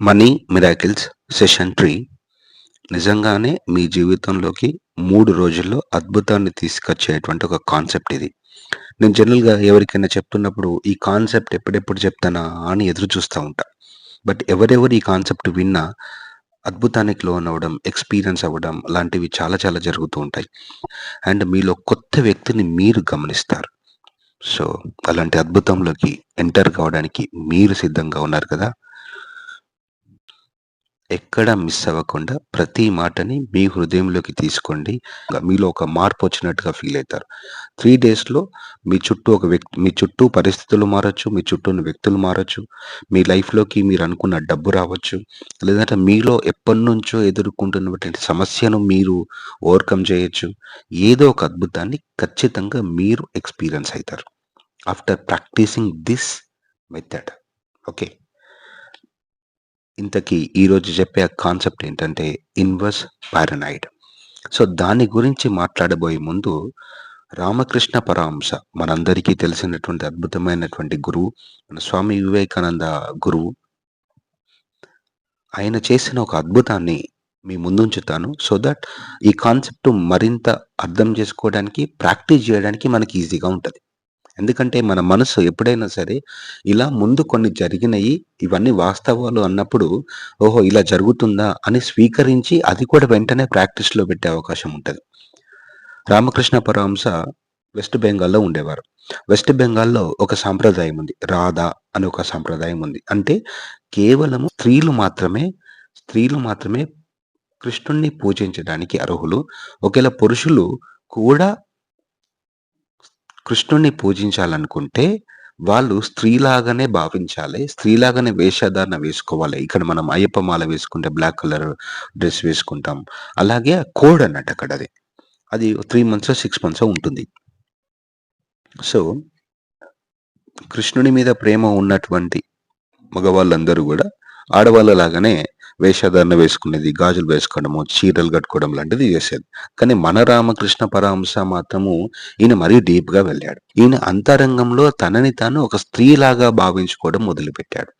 Money miracles session three. నిజంగానే మీ జీవితంలోకి మూడు రోజుల్లో అద్భుతాన్ని తీసుకొచ్చేటువంటి ఒక కాన్సెప్ట్ ఇది. నేను జనరల్గా ఎవరికైనా చెప్తున్నప్పుడు ఈ కాన్సెప్ట్ ఎప్పుడెప్పుడు చెప్తానా అని ఎదురు చూస్తూ ఉంటా. బట్ ఎవరెవరు ఈ కాన్సెప్ట్ విన్నా అద్భుతానికి లోన్ అవ్వడం ఎక్స్పీరియన్స్ అవ్వడం లాంటివి చాలా చాలా జరుగుతూ ఉంటాయి. అండ్ మీలో కొత్త వ్యక్తిని మీరు గమనిస్తారు. సో అలాంటి అద్భుతంలోకి ఎంటర్ కావడానికి మీరు సిద్ధంగా ఉన్నారు కదా. ఎక్కడ మిస్ అవ్వకుండా ప్రతి మాటని మీ హృదయంలోకి తీసుకోండి. మీలో ఒక మార్పు వచ్చినట్టుగా ఫీల్ అవుతారు. త్రీ డేస్లో మీ చుట్టూ ఒక వ్యక్తి మీ చుట్టూ పరిస్థితులు మారచ్చు మీ చుట్టూ ఉన్న వ్యక్తులు మారచ్చు మీ లైఫ్లోకి మీరు అనుకున్న డబ్బు రావచ్చు లేదంటే మీలో ఎప్పటి నుంచో ఎదుర్కొంటున్నటువంటి సమస్యను మీరు ఓవర్కమ్ చేయొచ్చు. ఏదో ఒక అద్భుతాన్ని ఖచ్చితంగా మీరు ఎక్స్పీరియన్స్ అవుతారు. After practising this method. Okay? ఇంతకీ ఈరోజు చెప్పే కాన్సెప్ట్ ఏంటంటే ఇన్వర్స్ పారనైడ్ సో దాని గురించి మాట్లాడబోయే ముందు రామకృష్ణ పరహంస మనందరికీ తెలిసినటువంటి అద్భుతమైనటువంటి గురువు మన స్వామి వివేకానంద గురువు. ఆయన చేసిన ఒక అద్భుతాన్ని మీ ముందుంచుతాను సో దట్ ఈ కాన్సెప్ట్ మరింత అర్థం చేసుకోవడానికి ప్రాక్టీస్ చేయడానికి మనకి ఈజీగా ఉంటుంది. ఎందుకంటే మన మనసు ఎప్పుడైనా సరే ఇలా ముందు కొన్ని జరిగినాయి ఇవన్నీ వాస్తవాలు అన్నప్పుడు ఓహో ఇలా జరుగుతుందా అని స్వీకరించి అది కూడా వెంటనే ప్రాక్టీస్లో పెట్టే అవకాశం ఉంటుంది. రామకృష్ణ పరహంస వెస్ట్ బెంగాల్లో ఉండేవారు. వెస్ట్ బెంగాల్లో ఒక సాంప్రదాయం ఉంది. రాధా అని ఒక సాంప్రదాయం ఉంది. అంటే కేవలం స్త్రీలు మాత్రమే స్త్రీలు మాత్రమే కృష్ణుణ్ణి పూజించడానికి అర్హులు. ఒకవేళ పురుషులు కూడా కృష్ణుణ్ణి పూజించాలనుకుంటే వాళ్ళు స్త్రీలాగానే భావించాలి స్త్రీలాగానే వేషధారణ వేసుకోవాలి. ఇక్కడ మనం అయ్యప్ప మాల వేసుకుంటే బ్లాక్ కలర్ డ్రెస్ వేసుకుంటాం. అలాగే కోడ్ అన్నట్టు అక్కడ అది. అది త్రీ మంత్స్ సిక్స్ మంత్స్ ఉంటుంది. సో కృష్ణుని మీద ప్రేమ ఉన్నటువంటి మగవాళ్ళందరూ కూడా ఆడవాళ్ళ లాగానే వేషధారణ వేసుకునేది గాజులు వేసుకోవడము చీరలు కట్టుకోవడం లాంటిది చేసేది. కానీ మన రామకృష్ణ పరహంస మాత్రము ఈయన మరీ డీప్గా వెళ్ళాడు. ఈయన అంతరంగంలో తనని తాను ఒక స్త్రీలాగా భావించుకోవడం మొదలుపెట్టాడు.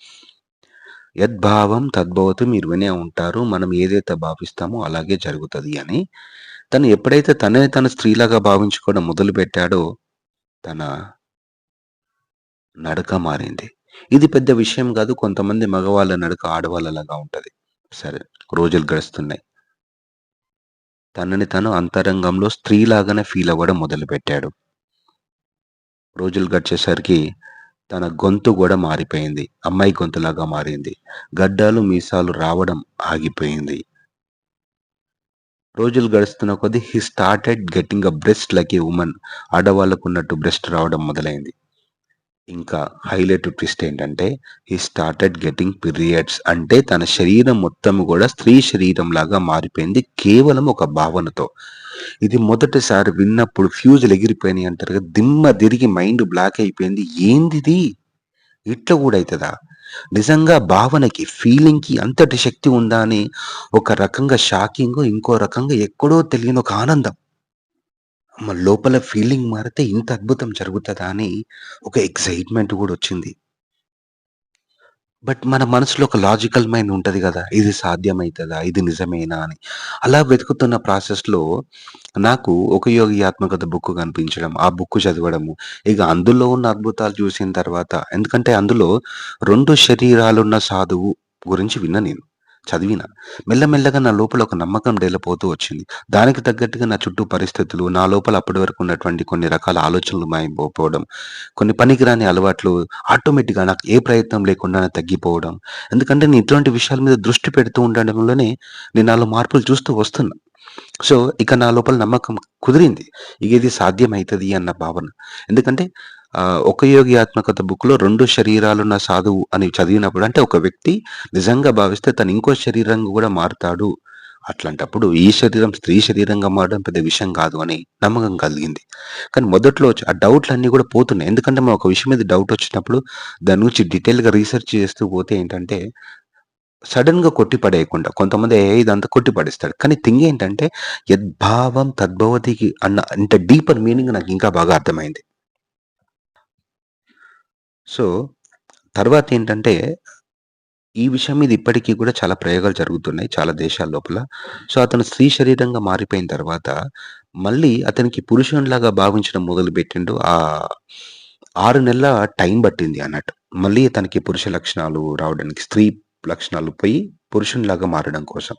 యద్భావం తద్భవతి మీరు వినే ఉంటారు మనం ఏదైతే భావిస్తామో అలాగే జరుగుతుంది అని తను ఎప్పుడైతే తనని తన స్త్రీలాగా భావించుకోవడం మొదలుపెట్టాడో తన నడక మారింది. ఇది పెద్ద విషయం కాదు కొంతమంది మగవాళ్ళ నడక ఆడవాళ్ళలాగా ఉంటది. సరే రోజులు గడుస్తున్నాయి. తనని తను అంతరంగంలో స్త్రీలాగానే ఫీల్ అవ్వడం మొదలుపెట్టాడు. రోజులు గడిచేసరికి తన గొంతు కూడా మారిపోయింది. అమ్మాయి గొంతులాగా మారింది. గడ్డాలు మీసాలు రావడం ఆగిపోయింది. రోజులు గడుస్తున్న కొద్దీ he started getting a breast like a woman. ఆడవాళ్ళకున్నట్టు breast రావడం మొదలైంది. ఇంకా హైలైట్ ట్విస్ట్ ఏంటంటే హీ స్టార్టెడ్ గెటింగ్ పీరియడ్స్ అంటే తన శరీరం మొత్తం కూడా స్త్రీ శరీరం లాగా మారిపోయింది కేవలం ఒక భావనతో. ఇది మొదటిసారి విన్నప్పుడు ఫ్యూజులు ఎగిరిపోయినాయి అంటారు కదా దిమ్మ తిరిగి మైండ్ బ్లాక్ అయిపోయింది. ఏందిది? ఇట్లా కూడా అవుతుందా? నిజంగా భావనకి ఫీలింగ్కి అంతటి శక్తి ఉందా అని ఒక రకంగా షాకింగ్ ఇంకో రకంగా ఎక్కడో తెలియని ఒక ఆనందం. లోపల ఫీలింగ్ మారితే ఇంత అద్భుతం జరుగుతుందా అని ఒక ఎక్సైట్మెంట్ కూడా వచ్చింది. బట్ మన మనసులో ఒక లాజికల్ మైండ్ ఉంటుంది కదా ఇది సాధ్యమవుతుందా ఇది నిజమేనా అని. అలా వెతుకుతున్న ప్రాసెస్లో నాకు ఒక యోగి ఆత్మకథ బుక్ కనిపించడం ఆ బుక్ చదవడము ఇక అందులో ఉన్న అద్భుతాలు చూసిన తర్వాత ఎందుకంటే అందులో రెండు శరీరాలున్న సాధువు గురించి విన్న నేను. చదివిన. మెల్లమెల్లగా నా లోపల ఒక నమ్మకం డేలపోతూ వచ్చింది. దానికి తగ్గట్టుగా నా చుట్టూ పరిస్థితులు నా లోపల అప్పటి వరకు ఉన్నటువంటి కొన్ని రకాల ఆలోచనలు మాయిపోవడం కొన్ని పనికిరాని అలవాట్లు ఆటోమేటిక్గా నాకు ఏ ప్రయత్నం లేకుండా తగ్గిపోవడం. ఎందుకంటే నేను ఇటువంటి విషయాల మీద దృష్టి పెడుతూ ఉండడంలోనే నేను నాలో మార్పులు చూస్తూ వస్తున్నా. సో ఇక నా లోపల నమ్మకం కుదిరింది. ఇక ఇది సాధ్యమవుతుంది అన్న భావన. ఎందుకంటే ఒక యోగి ఆత్మకథ బుక్లో రెండు శరీరాలున్న సాధువు అని చదివినప్పుడు అంటే ఒక వ్యక్తి నిజంగా భావిస్తే తను ఇంకో శరీరంగా కూడా మారుతాడు. అట్లాంటప్పుడు ఈ శరీరం స్త్రీ శరీరంగా మారడం పెద్ద విషయం కాదు అని నమ్మకం కలిగింది. కానీ మొదట్లో ఆ డౌట్లన్నీ కూడా పోతున్నాయి. ఎందుకంటే మనం ఒక విషయం మీద డౌట్ వచ్చినప్పుడు దాని నుంచి డీటెయిల్గా రీసెర్చ్ చేస్తూ పోతే ఏంటంటే సడన్గా కొట్టి పడేయకుండా కొంతమంది ఇదంతా కొట్టి పడేస్తాడు కానీ థింగ్ ఏంటంటే యద్భావం తద్భవతికి అన్న ఇంత డీపర్ మీనింగ్ నాకు ఇంకా బాగా అర్థమైంది. సో తర్వాత ఏంటంటే ఈ విషయం మీద ఇప్పటికీ కూడా చాలా ప్రయోగాలు జరుగుతున్నాయి చాలా దేశాల లోపల. సో, అతను స్త్రీ శరీరంగా మారిపోయిన తర్వాత, మళ్ళీ అతనికి పురుషునిలాగా భావించడం మొదలుపెట్టిండు. ఆ ఆరు నెలల టైం పట్టింది అన్నట్టు. మళ్ళీ తనకి పురుష లక్షణాలు రావడానికి, స్త్రీ లక్షణాలు పోయి పురుషునిలాగా మారడం కోసం.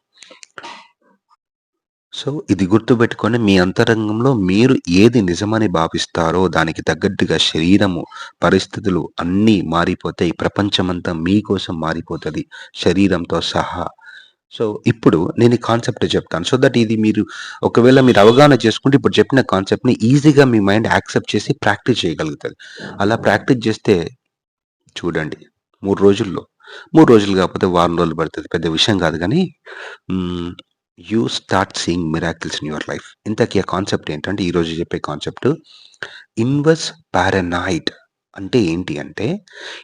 సో, ఇది గుర్తుపెట్టుకొని మీ అంతరంగంలో మీరు ఏది నిజమని భావిస్తారో దానికి తగ్గట్టుగా శరీరము, పరిస్థితులు అన్నీ మారిపోతాయి. ప్రపంచమంతా మీకోసం మారిపోతుంది శరీరంతో సహా. సో, ఇప్పుడు నేను ఈ కాన్సెప్ట్ చెప్తాను. సో దట్ ఇది మీరు ఒకవేళ మీరు అవగాహన చేసుకుంటే ఇప్పుడు చెప్పిన కాన్సెప్ట్‌ని ఈజీగా మీ మైండ్ యాక్సెప్ట్ చేసి ప్రాక్టీస్ చేయగలుగుతుంది అలా ప్రాక్టీస్ చేస్తే చూడండి మూడు రోజుల్లో మూడు రోజులు కాకపోతే వారం రోజులు పడుతుంది పెద్ద విషయం కాదు కానీ you start seeing miracles in your life. ఇంతకీ ఆ కాన్సెప్ట్ ఏంటంటే ఈరోజు చెప్పే కాన్సెప్ట్ ఇన్వర్స్ పారనాయిడ్ అంటే ఏంటి అంటే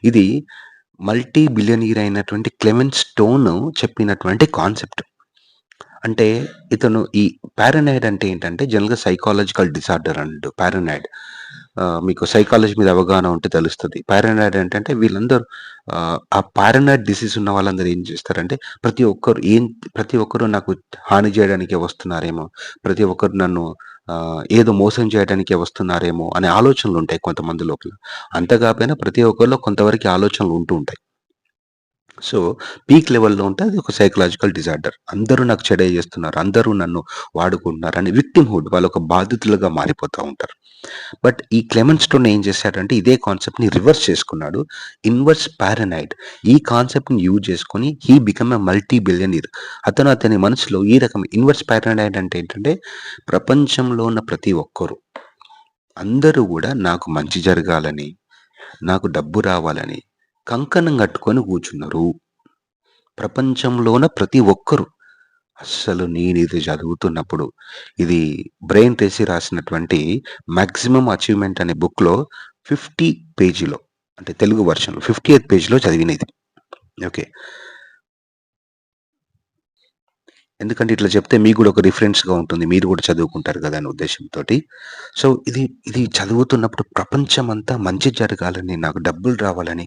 ఇది మల్టీ బిలియనీర్ అయినటువంటి క్లెమెంట్ స్టోన్ చెప్పినటువంటి కాన్సెప్ట్. అంటే ఇతను ఈ పారనాయిడ్ అంటే ఏంటంటే జనరల్‌గా సైకాలజికల్ డిసార్డర్ అంటు పారనాయిడ్. మీకు సైకాలజీ మీద అవగాహన ఉంటే తెలుస్తుంది పారనాయిడ్ ఏంటంటే వీళ్ళందరూ ఆ పారనాయిడ్ డిసీజ్ ఉన్న వాళ్ళందరూ ఏం చేస్తారంటే ప్రతి ఒక్కరు ఏం ప్రతి ఒక్కరు నాకు హాని చేయడానికే వస్తున్నారేమో, ప్రతి ఒక్కరు నన్ను ఏదో మోసం చేయడానికే వస్తున్నారేమో అనే ఆలోచనలు ఉంటాయి కొంతమంది లోపల. అంతగాపోయినా ప్రతి ఒక్కరిలో కొంతవరకు ఆలోచనలు ఉంటూ ఉంటాయి. సో, పీక్ లెవెల్‌లో ఉంటే అది ఒక సైకలాజికల్ డిసార్డర్. అందరూ నాకు చెడే చేస్తున్నారు. అందరూ నన్ను వాడుకుంటున్నారు అని విక్టిమ్‌హుడ్ వాళ్ళొక బాధితులుగా మారిపోతూ ఉంటారు. బట్ ఈ క్లెమెన్స్టోన్ ఏం చేశాడంటే ఇదే కాన్సెప్ట్‌ని రివర్స్ చేసుకున్నాడు. Inverse paranoid. ఈ కాన్సెప్ట్‌ని యూజ్ చేసుకొని he become a multi billionaire. అతను అతని మనసులో ఈ రకం ఇన్వర్స్ పారనైడ్ అంటే ఏంటంటే ప్రపంచంలో ఉన్న ప్రతి ఒక్కరు అందరూ కూడా నాకు మంచి జరగాలని, నాకు డబ్బు రావాలని కంకణం కట్టుకొని కూర్చున్నారు. ప్రపంచంలోన ప్రతి ఒక్కరు. అస్సలు ఇది చదువుతున్నప్పుడు ఇది బ్రెయిన్ తెసి రాసినటువంటి మ్యాక్సిమం అచీవ్‌మెంట్' అనే బుక్‌లో 50 పేజీలో అంటే తెలుగు వర్షన్లో ఫిఫ్టీ ఎయిత్ పేజీలో చదివినది ఓకే. ఎందుకంటే ఇట్లా చెప్తే మీకు కూడా ఒక రిఫరెన్స్‌గా ఉంటుంది. మీరు కూడా చదువుకుంటారు కదా! అనే ఉద్దేశంతో సో, ఇది ఇది చదువుతున్నప్పుడు ప్రపంచం అంతా మంచి జరగాలని, నాకు డబ్బులు రావాలని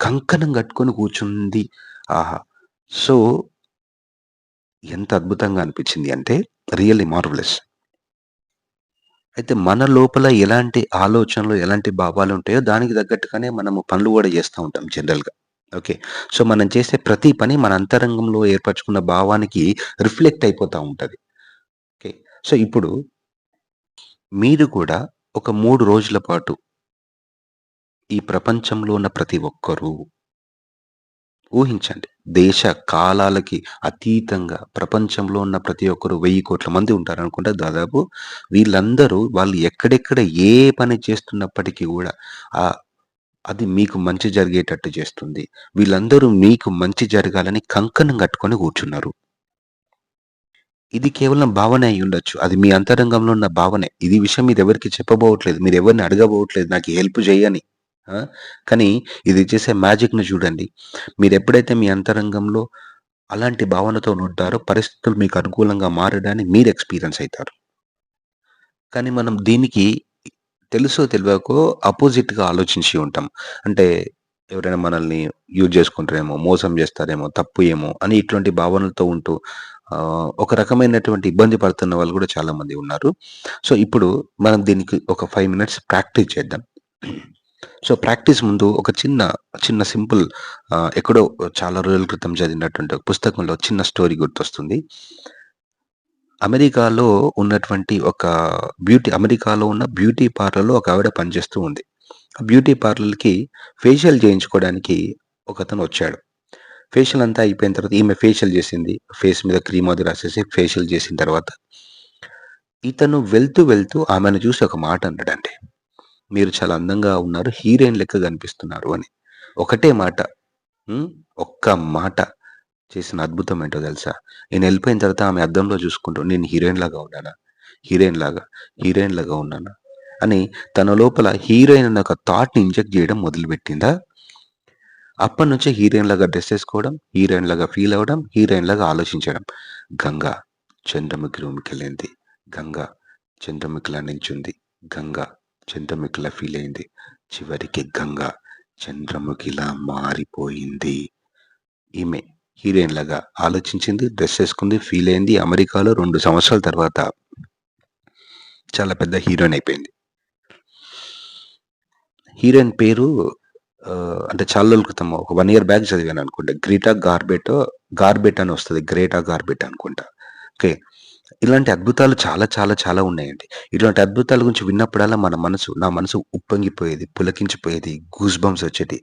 కంకణం కట్టుకొని కూర్చుంది. ఆహా! సో ఎంత అద్భుతంగా అనిపించింది అంటే రియల్లీ మార్వలెస్ అయితే మన లోపల ఎలాంటి ఆలోచనలు, ఎలాంటి భావాలు ఉంటాయో దానికి తగ్గట్టుగానే మనము పనులు కూడా చేస్తా ఉంటాం జనరల్‌గా. ఓకే. సో, మనం చేసే ప్రతి పని మన అంతరంగంలో ఏర్పరచుకున్న భావానికి రిఫ్లెక్ట్ అయిపోతూ ఉంటుంది ఓకే. సో, ఇప్పుడు మీరు కూడా ఒక మూడు రోజుల పాటు ఈ ప్రపంచంలో ఉన్న ప్రతి ఒక్కరూ ఊహించండి. దేశ, కాలాలకి అతీతంగా ప్రపంచంలో ఉన్న ప్రతి ఒక్కరు వెయ్యి కోట్ల మంది ఉంటారు అనుకుంటే దాదాపు. వీళ్ళందరూ వాళ్ళు ఎక్కడెక్కడ ఏ పని చేస్తున్నప్పటికీ కూడా ఆ అది మీకు మంచి జరిగేటట్టు చేస్తుంది. వీళ్ళందరూ మీకు మంచి జరగాలని కంకణం కట్టుకొని కూర్చున్నారు. ఇది కేవలం భావన అయి ఉండొచ్చు అది మీ అంతరంగంలో ఉన్న భావనే. ఇది విషయం మీరు ఎవరికి చెప్పబోవట్లేదు. మీరు ఎవరిని అడగబోవట్లేదు నాకు హెల్ప్ చేయని కానీ ఇది చేసే మ్యాజిక్‌ని చూడండి. మీరు ఎప్పుడైతే మీ అంతరంగంలో అలాంటి భావనతో ఉంటారో పరిస్థితులు మీకు అనుకూలంగా మారడాన్ని మీరు ఎక్స్‌పీరియన్స్ అవుతారు కానీ మనం దీనికి తెలుసో తెలియకో అపోజిట్‌గా ఆలోచించి ఉంటాం. అంటే ఎవరైనా మనల్ని యూజ్ చేసుకుంటారేమో, మోసం చేస్తారేమో, తప్పు ఏమో అని ఇటువంటి భావనలతో ఉంటూ ఒక రకమైనటువంటి ఇబ్బంది పడుతున్న వాళ్ళు కూడా చాలామంది ఉన్నారు. సో, ఇప్పుడు మనం దీనికి ఒక ఫైవ్ మినిట్స్ ప్రాక్టీస్ చేద్దాం. సో, ప్రాక్టీస్ ముందు ఒక చిన్న, చిన్న సింపుల్ ఎక్కడో చాలా రోజుల క్రితం చదివినటువంటి పుస్తకంలో చిన్న స్టోరీ గుర్తొస్తుంది. అమెరికాలో ఉన్నటువంటి ఒక బ్యూటీ అమెరికాలో ఉన్న బ్యూటీ పార్లర్‌లో ఒక ఆవిడ పనిచేస్తూ ఉంది. ఆ బ్యూటీ పార్లర్‌కి ఫేషియల్ చేయించుకోవడానికి ఒకతను వచ్చాడు. ఫేషియల్ అంతా అయిపోయిన తర్వాత ఈమె ఫేషియల్ చేసింది. ఫేస్ మీద క్రీమ్ అది రాసేసి ఫేషియల్ చేసిన తర్వాత ఇతను వెళ్తూ, వెళ్తూ ఆమెను చూసి ఒక మాట అన్నాడండి. "మీరు చాలా అందంగా ఉన్నారు. హీరోయిన్ లెక్క కనిపిస్తున్నారు" అని. ఒకటే మాట. ఒక్క మాట చేసిన అద్భుతం ఏంటో తెలుసా? నేను వెళ్ళిపోయిన తర్వాత ఆమె అద్దంలో చూసుకుంటూ నేను హీరోయిన్ లాగా ఉన్నానా? హీరోయిన్ లాగా, హీరోయిన్ లాగా ఉన్నానా? అని తన లోపల హీరోయిన్ అన్న ఒక థాట్‌ని ఇంజెక్ట్ చేయడం మొదలుపెట్టిందా అప్పటినుంచి హీరోయిన్ లాగా డ్రెస్ వేసుకోవడం హీరోయిన్ లాగా ఫీల్ అవ్వడం, హీరోయిన్ లాగా ఆలోచించడం. గంగ చంద్రముఖి రూమ్‌కెళ్ళింది. గంగ చంద్రముఖిలా నించుంది. గంగ చంద్రముఖిలా ఫీల్ అయింది. చివరికి గంగ చంద్రముఖిలా మారిపోయింది. ఈమె హీరోయిన్ లాగా ఆలోచించింది. డ్రెస్ వేసుకుంది ఫీల్ అయింది. అమెరికాలో రెండు సంవత్సరాల తర్వాత చాలా పెద్ద హీరోయిన్ అయిపోయింది. హీరోయిన్ పేరు అంటే చాలా రోజుల క్రితం ఒక వన్ ఇయర్ బ్యాక్ చదివాను అనుకుంటా. గ్రీటా గార్బెటో గార్బెట్ అని వస్తుంది గ్రేటా గార్బెట్ అనుకుంటా. ఓకే. ఇలాంటి అద్భుతాలు చాలా చాలా చాలా ఉన్నాయండి. ఇలాంటి అద్భుతాల గురించి విన్నప్పుడల్లా మన మనసు నా మనసు ఉప్పొంగిపోయేది. పులకించిపోయేది. గూస్ బంప్స్ వచ్చేది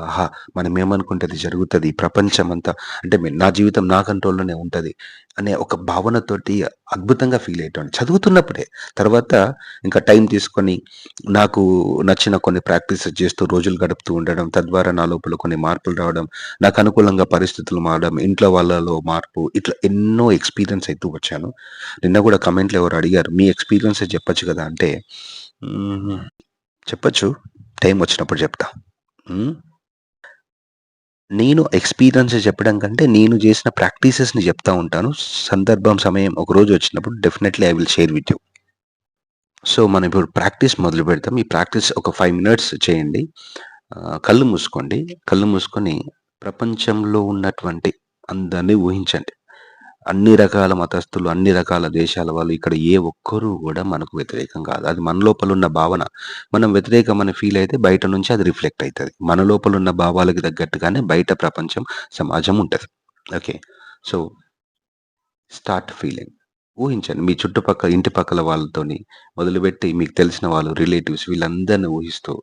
ఆహా! మనం ఏమనుకుంటే అది ప్రపంచం అంతా అంటే మే నా జీవితం నా కంట్రోల్‌లోనే ఉంటుంది అనే ఒక భావనతోటి అద్భుతంగా ఫీల్ అయ్యేటండి చదువుతున్నప్పుడే. తర్వాత ఇంకా టైం తీసుకొని నాకు నచ్చిన కొన్ని ప్రాక్టీసెస్ చేస్తూ రోజులు గడుపుతూ ఉండడం. తద్వారా నా లోపల కొన్ని మార్పులు రావడం. నాకు అనుకూలంగా పరిస్థితులు మారడం. ఇంట్లో వాళ్ళలో మార్పు. ఇట్లా ఎన్నో ఎక్స్‌పీరియన్స్ అయితే వచ్చాను. నిన్న కూడా కమెంట్‌లో ఎవరు అడిగారు. మీ ఎక్స్‌పీరియన్సెస్ చెప్పొచ్చు కదా అంటే చెప్పచ్చు టైం వచ్చినప్పుడు చెప్తా. నేను ఎక్స్పీరియన్స్ చెప్పడం కంటే నేను చేసిన ప్రాక్టీసెస్‌ని చెప్తా ఉంటాను. సందర్భం, సమయం ఒకరోజు వచ్చినప్పుడు definitely I will share with you. So, మనం ఇప్పుడు ప్రాక్టీస్ మొదలు పెడతాం. ఈ ప్రాక్టీస్ ఒక ఫైవ్ మినిట్స్ చేయండి. కళ్ళు మూసుకోండి. కళ్ళు మూసుకొని ప్రపంచంలో ఉన్నటువంటి అందరినీ ఊహించండి. అన్ని రకాల మతస్థులు, అన్ని రకాల దేశాల వాళ్ళు ఇక్కడ ఏ ఒక్కరూ కూడా మనకు వ్యతిరేకం కాదు. అది మన లోపల ఉన్న భావన. మనం వ్యతిరేకమని ఫీల్ అయితే బయట నుంచి అది రిఫ్లెక్ట్ అవుతుంది మన లోపల ఉన్న భావాలకు తగ్గట్టుగానే బయట ప్రపంచం, సమాజం ఉంటుంది ఓకే. So start feeling. ఊహించండి. మీ చుట్టుపక్కల ఇంటి పక్కల వాళ్ళతోని మొదలుపెట్టి మీకు తెలిసిన వాళ్ళు, రిలేటివ్స్ వీళ్ళందరిని ఊహిస్తూ,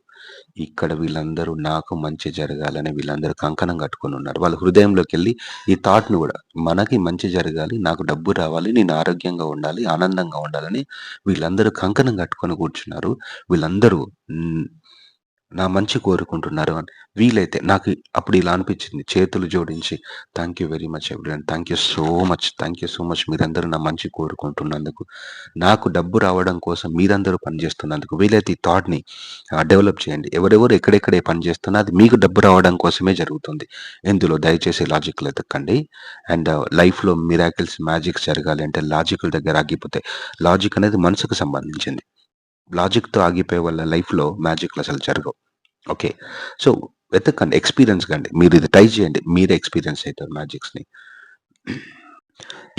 ఇక్కడ వీళ్ళందరూ నాకు మంచి జరగాలని వీళ్ళందరూ కంకణం కట్టుకొనున్నారు. వాళ్ళ హృదయంలోకెళ్ళి ఈ థాట్‌ని కూడా మనకి మంచి జరగాలి, నాకు డబ్బు రావాలి, నేను ఆరోగ్యంగా ఉండాలి, ఆనందంగా ఉండాలని వీళ్ళందరూ కంకణం కట్టుకొని కూర్చున్నారు. వీళ్ళందరూ నా మంచి కోరుకుంటున్నారు అని. వీలైతే నాకు అప్పుడు ఇలా అనిపించింది. చేతులు జోడించి thank you very much everyone. Thank you so much. Thank you so much మీరందరూ నా మంచి కోరుకుంటున్నందుకు. నాకు డబ్బు రావడం కోసం మీరందరూ పనిచేస్తున్నందుకు. వీలైతే ఈ థాట్‌ని డెవలప్ చేయండి. ఎవరెవరు ఎక్కడెక్కడే పనిచేస్తున్నా అది మీకు డబ్బు రావడం కోసమే జరుగుతుంది. ఇందులో దయచేసి లాజిక్‌లు ఎతకండి. అండ్ లైఫ్‌లో మిరాకిల్స్, మ్యాజిక్స్ జరగాలి అంటే లాజిక్‌ల దగ్గర ఆగిపోతాయి. లాజిక్ అనేది మనసుకు సంబంధించింది. లాజిక్‌తో ఆగిపోయే వాళ్ళ లైఫ్‌లో మ్యాజిక్‌లు అసలు జరగవు. ఓకే. సో, వెతకండి. ఎక్స్‌పీరియన్స్ కండి. మీరు ఇది ట్రై చేయండి. మీరే ఎక్స్‌పీరియన్స్ అవుతారు మ్యాజిక్స్‌ని.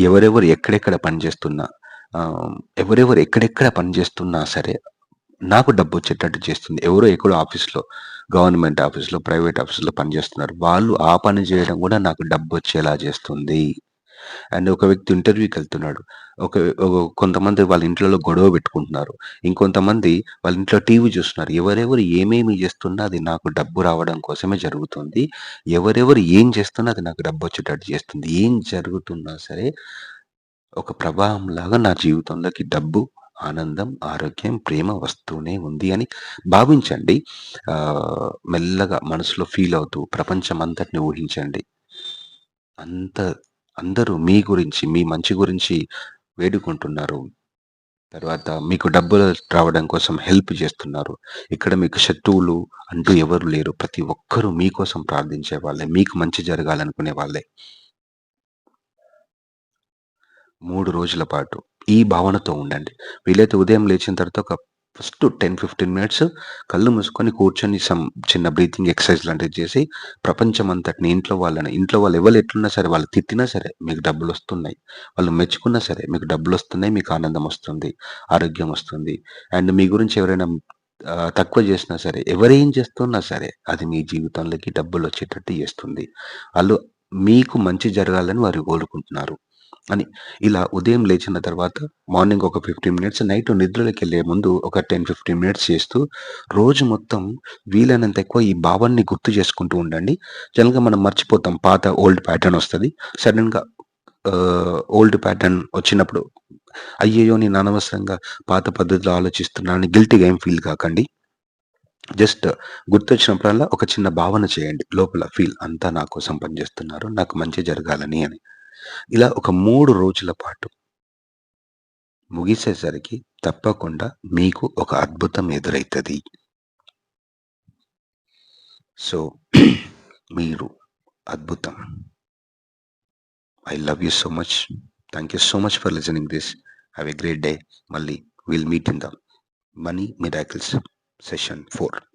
ఎవరెవరు ఎక్కడెక్కడ పనిచేస్తున్నా ఎవరెవరు ఎక్కడెక్కడ పనిచేస్తున్నా సరే, నాకు డబ్బు వచ్చేటట్టు చేస్తుంది. ఎవరో ఎక్కడో ఆఫీస్‌లో, గవర్నమెంట్ ఆఫీస్‌లో, ప్రైవేట్ ఆఫీస్‌లో పనిచేస్తున్నారు. వాళ్ళు ఆ పని చేయడం కూడా నాకు డబ్బు వచ్చేలా చేస్తుంది. అండ్ ఒక వ్యక్తి ఇంటర్వ్యూకి వెళ్తున్నాడు ఒక కొంతమంది వాళ్ళ ఇంట్లో గొడవ పెట్టుకుంటున్నారు. ఇంకొంతమంది వాళ్ళ ఇంట్లో టీవీ చూస్తున్నారు. ఎవరెవరు ఏమేమి చేస్తున్నా అది నాకు డబ్బు రావడం కోసమే జరుగుతుంది. ఎవరెవరు ఏం చేస్తున్నా అది నాకు డబ్బు వచ్చేటట్టు చేస్తుంది. ఏం జరుగుతున్నా సరే ఒక ప్రభావం లాగా నా జీవితంలోకి డబ్బు, ఆనందం, ఆరోగ్యం, ప్రేమ వస్తూనే ఉంది అని భావించండి. మెల్లగా మనసులో ఫీల్ అవుతూ ప్రపంచం అంతటిని ఊహించండి. అంత అందరూ మీ గురించి, మీ మంచి గురించి వేడుకుంటున్నారు. తర్వాత మీకు డబ్బులు రావడం కోసం హెల్ప్ చేస్తున్నారు. ఇక్కడ మీకు శత్రువులు అంటూ ఎవరు లేరు. ప్రతి ఒక్కరూ మీకోసం ప్రార్థించే వాళ్ళే. మీకు మంచి జరగాలనుకునే వాళ్ళే. మూడు రోజుల పాటు ఈ భావనతో ఉండండి. వీలైతే ఉదయం లేచిన తర్వాత ఒక ఫస్ట్ 10, 15 మినిట్స్ కళ్ళు మూసుకొని కూర్చొని సమ్ చిన్న బ్రీతింగ్ ఎక్సర్‌సైజ్ లాంటివి చేసి ప్రపంచం అంతటిని ఇంట్లో వాళ్ళని ఇంట్లో వాళ్ళు ఎవరు ఎట్లున్నా సరే వాళ్ళు తిట్టినా సరే మీకు డబ్బులు వస్తున్నాయి వాళ్ళు మెచ్చుకున్నా సరే మీకు డబ్బులు వస్తున్నాయి మీకు ఆనందం వస్తుంది. ఆరోగ్యం వస్తుంది. అండ్ మీ గురించి ఎవరైనా తక్కువ చేసినా సరే ఎవరేం చేస్తున్నా సరే అది మీ జీవితంలోకి డబ్బులు వచ్చేటట్టు చేస్తుంది. వాళ్ళు మీకు మంచి జరగాలని వారు కోరుకుంటున్నారు. అని. ఇలా ఉదయం లేచిన తర్వాత మార్నింగ్ ఒక 15 మినిట్స్, నైట్ నిద్రలోకెళ్ళే ముందు ఒక 10, 15 మినిట్స్ చేస్తూ రోజు మొత్తం వీలైనంత ఎక్కువ ఈ భావాన్ని గుర్తు చేసుకుంటూ ఉండండి. జనరల్‌గా మనం మర్చిపోతాం. పాత ఓల్డ్ ప్యాటర్న్ వస్తుంది సడెన్‌గా ఓల్డ్ ప్యాటర్న్ వచ్చినప్పుడు అయ్యయ్యో! నేను అనవసరంగా పాత పద్ధతిలో ఆలోచిస్తున్నానని గిల్టీ‌గా ఏం ఫీల్ కాకండి. జస్ట్ గుర్తొచ్చినప్పుడల్లా ఒక చిన్న భావన చేయండి. లోపల ఫీల్ అంతా నా కోసం పనిచేస్తున్నారు. నాకు మంచి జరగాలని అని. ఇలా ఒక మూడు రోజుల పాటు ముగిసేసరికి తప్పకుండా మీకు ఒక అద్భుతం ఎదురవుతుంది సో, మీరు అద్భుతం. I love you so much. Thank you so much for listening this. Have a great day. మళ్ళీ will meet in the money miracles session four